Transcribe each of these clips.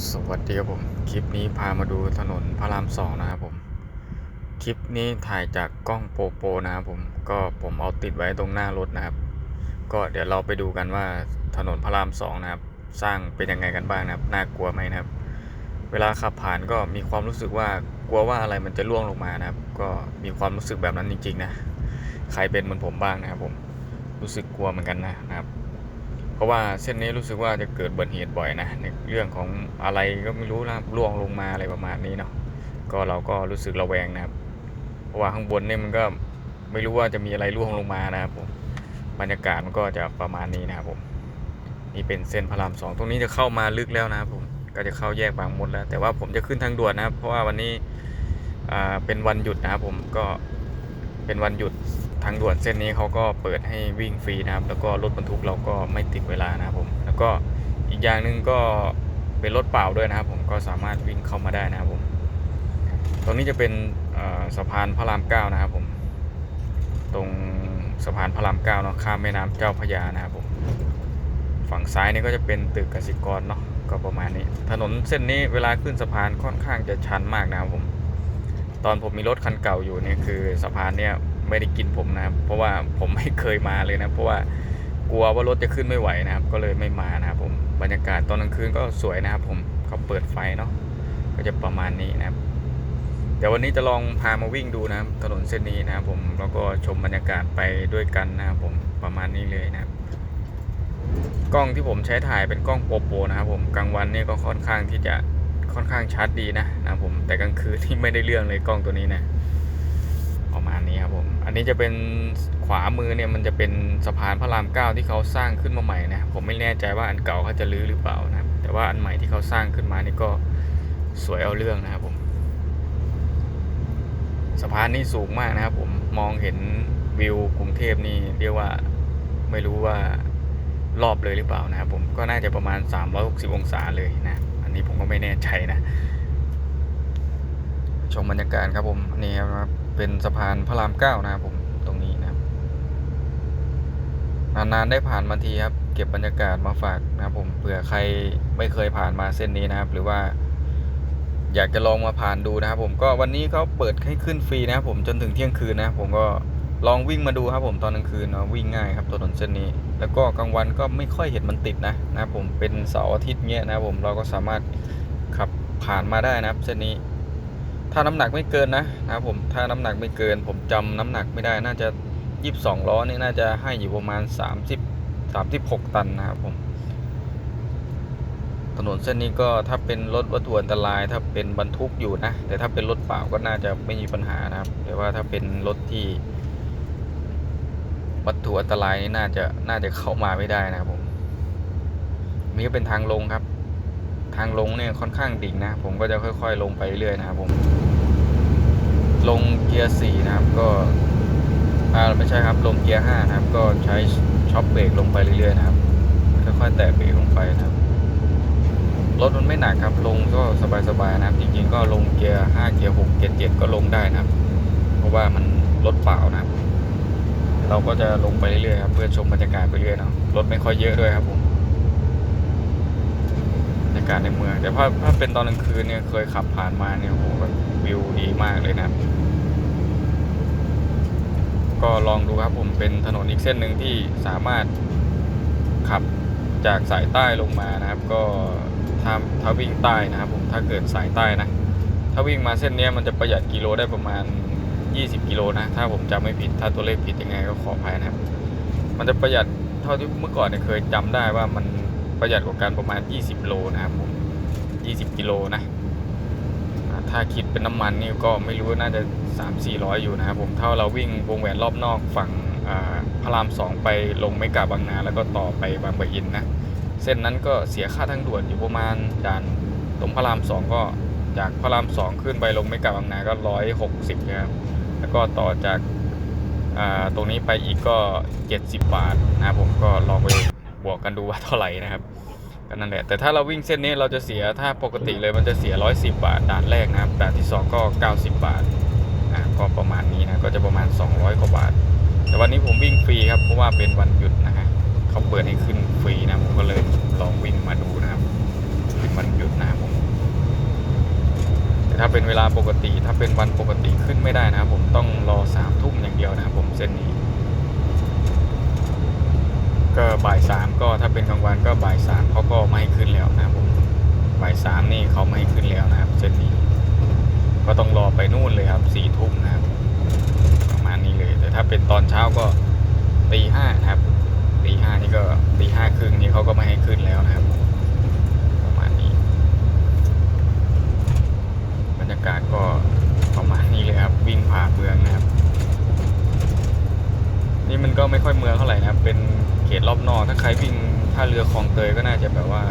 สวัสดีครับผม คลิปนี้พามาดูถนนพระรามสองนะครับผม คลิปนี้ถ่ายจากกล้องโปโปนะครับผม ก็ผมเอาติดไว้ตรงหน้ารถนะครับ ก็เดี๋ยวเราไปดูกันว่าถนนพระรามสองนะครับ สร้างเป็นยังไงกันบ้างนะครับ น่ากลัวไหมนะครับ เวลาขับผ่านก็มีความรู้สึกว่ากลัวว่าอะไรมันจะล่วงลงมานะครับ ก็มีความรู้สึกแบบนั้นจริง ๆ นะ ใครเป็นเหมือนผมบ้างนะครับผม รู้สึกกลัวเหมือนกันนะครับ เพราะว่าเส้นนี้รู้สึกว่าจะเกิดอุบัติเหตุบ่อยนะในเรื่องของอะไรก็ไม่รู้นะล่วงลงมาอะไรประมาณนี้เนาะก็เราก็รู้สึกระแวงนะครับ เพราะว่าข้างบนเนี่ยมันก็ไม่รู้ว่าจะมีอะไรล่วงลงมานะครับผมบรรยากาศมันก็จะประมาณนี้นะครับผมนี่เป็นเส้นพระรามสองตรงนี้จะเข้ามาลึกแล้วนะครับผมก็จะเข้าแยกบางมดแล้ว แต่ว่าผมจะขึ้นทางด่วนนะครับ เพราะว่าวันนี้เป็นวันหยุดนะครับผมก็ เป็นวันหยุดทางด่วนเส้นนี้เขาก็เปิดให้วิ่งฟรีนะครับ แล้วก็รถบรรทุกเราก็ไม่ติดเวลานะครับผมแล้วก็อีกอย่างหนึ่งก็เป็นรถเปล่าด้วยนะครับ ผมก็สามารถวิ่งเข้ามาได้นะครับผม ตรงนี้จะเป็นสะพานพระรามเก้านะครับผม ตรงสะพานพระรามเก้าเนาะข้ามแม่น้ำเจ้าพระยานะครับผม ฝั่งซ้ายนี่ก็จะเป็นตึกกสิกรเนาะก็ประมาณนี้ ถนนเส้นนี้เวลาขึ้นสะพานค่อนข้างจะชันมากนะครับผม ตอนผมมีรถคันเก่าอยู่เนี่ยคือสะพานเนี่ยไม่ได้กินผมนะครับ เพราะว่าผมไม่เคยมาเลยนะ เพราะว่ากลัวว่ารถจะขึ้นไม่ไหวนะครับ ก็เลยไม่มานะครับผมบรรยากาศตอนกลางคืนก็สวยนะครับ ผมเขาเปิดไฟเนาะก็จะประมาณนี้นะครับเดี๋ยววันนี้จะลองพามาวิ่งดูนะครับ ถนนเส้นนี้นะครับ ผมแล้วก็ชมบรรยากาศไปด้วยกันนะครับผมประมาณนี้เลยนะครับ กล้องที่ผมใช้ถ่ายเป็นกล้องโปรโปรนะครับ ผมกลางวันนี่ก็ค่อนข้างที่จะ ค่อนข้างชัดดีนะนะผมแต่กลางคืนที่ไม่ได้เรื่องเลยกล้องตัวนี้นะประมาณนี้ครับผม อันนี้จะเป็นขวามือเนี่ยมันจะเป็นสะพานพระรามเก้าที่เขาสร้างขึ้นมาใหม่นะ ผมไม่แน่ใจว่าอันเก่าเขาจะรื้อหรือเปล่านะ แต่ว่าอันใหม่ที่เขาสร้างขึ้นมานี่ก็สวยเอาเรื่องนะครับผม สะพานนี่สูงมากนะครับผม มองเห็นวิวกรุงเทพนี่เรียกว่าไม่รู้ว่ารอบเลยหรือเปล่านะครับผม ก็น่าจะประมาณ 360 องศาเลยนะอั นนี้ผมก็ไม่แน่ใจนะ ชมบรรยากาศครับผมนี่ครับเป็นสะพานพระรามเก้านะครับผมตรงนี้นะครับนานๆได้ผ่านมาทีครับ เก็บบรรยากาศมาฝากนะครับผมเผื่อใครไม่เคยผ่านมาเส้นนี้นะครับ หรือว่า อยากจะลองมาผ่านดูนะครับ ผมก็วันนี้เขาเปิดให้ขึ้นฟรีนะครับผมจนถึงเที่ยงคืนนะครับผมก็ ลองวิ่งมาดูครับผมตอนกลางคืนเนาะวิ่งง่ายครับถนนเส้นนี้ แล้วก็กลางวันก็ไม่ค่อยเห็นมันติดนะนะผมเป็นเสาร์อาทิตย์เงี้ยนะผมเราก็สามารถขับผ่านมาได้นะครับเส้นนี้ ถ้าน้ำหนักไม่เกินนะนะครับผมถ้าน้ำหนักไม่เกิน ผมจำน้ำหนักไม่ได้น่าจะยี่สิบสองล้อนี่น่าจะให้อยู่ประมาณสามสิบสามสิบหกตันนะครับผมถนนเส้นนี้ก็ถ้าเป็นรถวัตถุอันตราย ถ้าเป็นบรรทุกอยู่นะ แต่ถ้าเป็นรถเปล่าก็น่าจะไม่มีปัญหานะครับ แต่ว่าถ้าเป็นรถที่ วัตถุอันตรายนี่น่าจะน่าจะเข้ามาไม่ได้นะครับผมนี่ก็เป็นทางลงครับ ทางลงเนี่ยค่อนข้างดิ่งนะ ผมก็จะค่อยๆ ลงไปเรื่อยนะครับผม ลงเกียร์สี่นะครับ ก็อ่าไม่ใช่ครับ ลงเกียร์ห้านะครับ ก็ใช้ช็อปเบรกลงไปเรื่อยๆนะครับค่อยๆแตะเบรกลงไปนะครับรถมันไม่หนักครับลงก็สบายๆนะครับ จริงๆก็ลงเกียร์ห้าเกียร์หกเกียร์เจ็ดก็ลงได้นะครับ เพราะว่ามันรถเปล่านะครับ เราก็จะลงไปเรื่อยๆครับเพื่อชมบรรยากาศไปเรื่อยเนาะรถไม่ค่อยเยอะด้วยครับผมบรรยากาศในเมืองแต่ถ้าถ้าเป็นตอนกลางคืนเนี่ยเคยขับผ่านมาเนี่ยโอ้โหแบบวิวดีมากเลยนะก็ลองดูครับผมเป็นถนนอีกเส้นหนึ่งที่สามารถขับจากสายใต้ลงมานะครับ ก็ถ้าถ้าวิ่งใต้นะครับผมถ้าเกิดสายใต้นะ ถ้าวิ่งมาเส้นนี้มันจะประหยัดกิโลได้ประมาณ 20 กิโลนะ ถ้าผมจำไม่ผิด ถ้าตัวเลขผิดยังไงก็ขออภัยนะครับ มันจะประหยัดเท่าที่เมื่อก่อนเนี่ยเคยจำได้ว่ามันประหยัดกว่ากันประมาณ 20 โลนะครับผม20 กิโลนะ ถ้าคิดเป็นน้ำมันนี่ก็ไม่รู้น่าจะ 3 400 อยู่นะครับผมถ้าเราวิ่งวงแหวนรอบนอกฝั่งพระราม 2 ไปลงไม่กาบางนาแล้วก็ต่อไปบางปะอินนะ เส้นนั้นก็เสียค่าทางด่วนอยู่ประมาณด่านตรงพระราม 2 ก็จากพระราม 2 ขึ้นไปลงไม่กาบางนาก็ 160นะครับ แล้วก็ต่อจากาตรงนี้ไปอีกก็ 70 บาทนะครับผมก็ลองไปบวกกันดูว่าเท่าไหร่นะครับก็นั่นแหละแต่ถ้าเราวิ่งเส้นนี้เราจะเสียถ้าปกติเลยมันจะเสีย 110 บาทด่านแรกนะครับด่านที่ 2 ก็ 90 บาทอ่าก็ประมาณนี้นะก็จะประมาณ 200 กว่าบาท แต่วันนี้ผมวิ่งฟรีครับเพราะว่าเป็นวันหยุดนะฮะเขาเปิดให้ขึ้นฟรีนะผมก็เลยลองวิ่งมาดูนะครับเป็นวันหยุดนะครับ ผมเป็นเวลาปกติ ถ้าเป็นวันปกติขึ้นไม่ได้นะครับผมต้องรอสามทุ่มอย่างเดียวนะครับผมเส้นนี้ ก็บ่ายสามก็ถ้าเป็นกลางวันก็บ่ายสามเขาก็ไม่ให้ขึ้นแล้วนะครับผมบ่ายสามนี่เขาไม่ให้ขึ้นแล้วนะครับ เส้นนี้ ก็ต้องรอไปนู่นเลยครับสี่ทุ่มนะครับประมาณนี้เลย แต่ถ้าเป็นตอนเช้าก็ตีห้านะครับตีห้านี่ก็ตีห้าครึ่งนี้เขาก็ไม่ให้ขึ้นแล้วนะครับ ประมาณนี้ บรรยากาศก็ประมาณนี้เลยครับ วิ่งผ่านเมืองนะครับ นี่มันก็ ไม่ค่อยเมืองเท่าไหร่นะครับ เป็นเขตรอบนอก ถ้าใครวิ่งท่าเรือคลองเตยก็น่าจะแบบว่า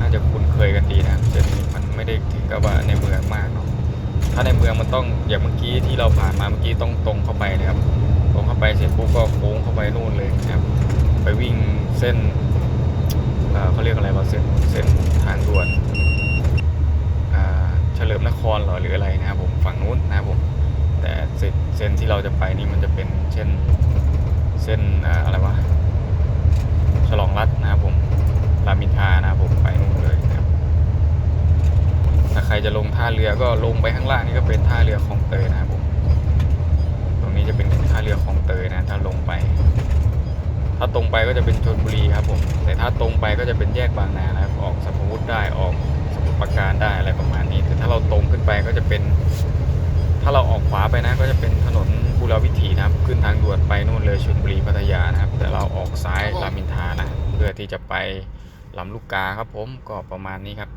น่าจะคุ้นเคยกันดีนะครับเส้นนี้มันไม่ได้ถึงกับว่าในเมืองมากเนาะ ถ้าในเมืองมันต้องอย่างเมื่อกี้ที่เราผ่านมาเมื่อกี้ต้องตรงเข้าไปนะครับ ตรงเข้าไปเสร็จปุ๊บก็โค้งเข้าไปนู่นเลยนะครับ ไปวิ่งเส้นเขาเรียกอะไรว่าเส้นเส้นทางด่วนอ่าเฉลิมนครหรอหรืออะไรนะครับผมฝั่งนู้นนะครับผมแต่เส้นเส้นที่เราจะไปนี่มันจะเป็นเช่น เส้นออะไรวะฉลองรัฐนะครับผมรามอินทานะครับผมไปนู่นเลยนะครับถ้าใครจะลงท่าเรือก็ลงไปข้างล่างนี่ก็เป็นท่าเรือคลองเตยนะครับผมตรงนี้จะเป็นท่าเรือคลองเตยนะถ้าลงไป ถ้าตรงไปก็จะเป็นชลบุรีครับผมแต่ถ้าตรงไปก็จะเป็นแยกบางนานะครับออกสัพวุธได้ออกสมุทรปราการได้อะไรประมาณนี้แต่ถ้าเราตรงขึ้นไปก็จะเป็น ถ้าเราออกขวาไปนะก็จะเป็นถนน รวิถีนะครับ ขึ้นทางด่วนไปนู่นเลยชลบุรีพัทยานะครับ แต่เราออกซ้ายรามอินทรานะ เพื่อที่จะไปลำลูกกาครับผมก็ประมาณนี้ครับ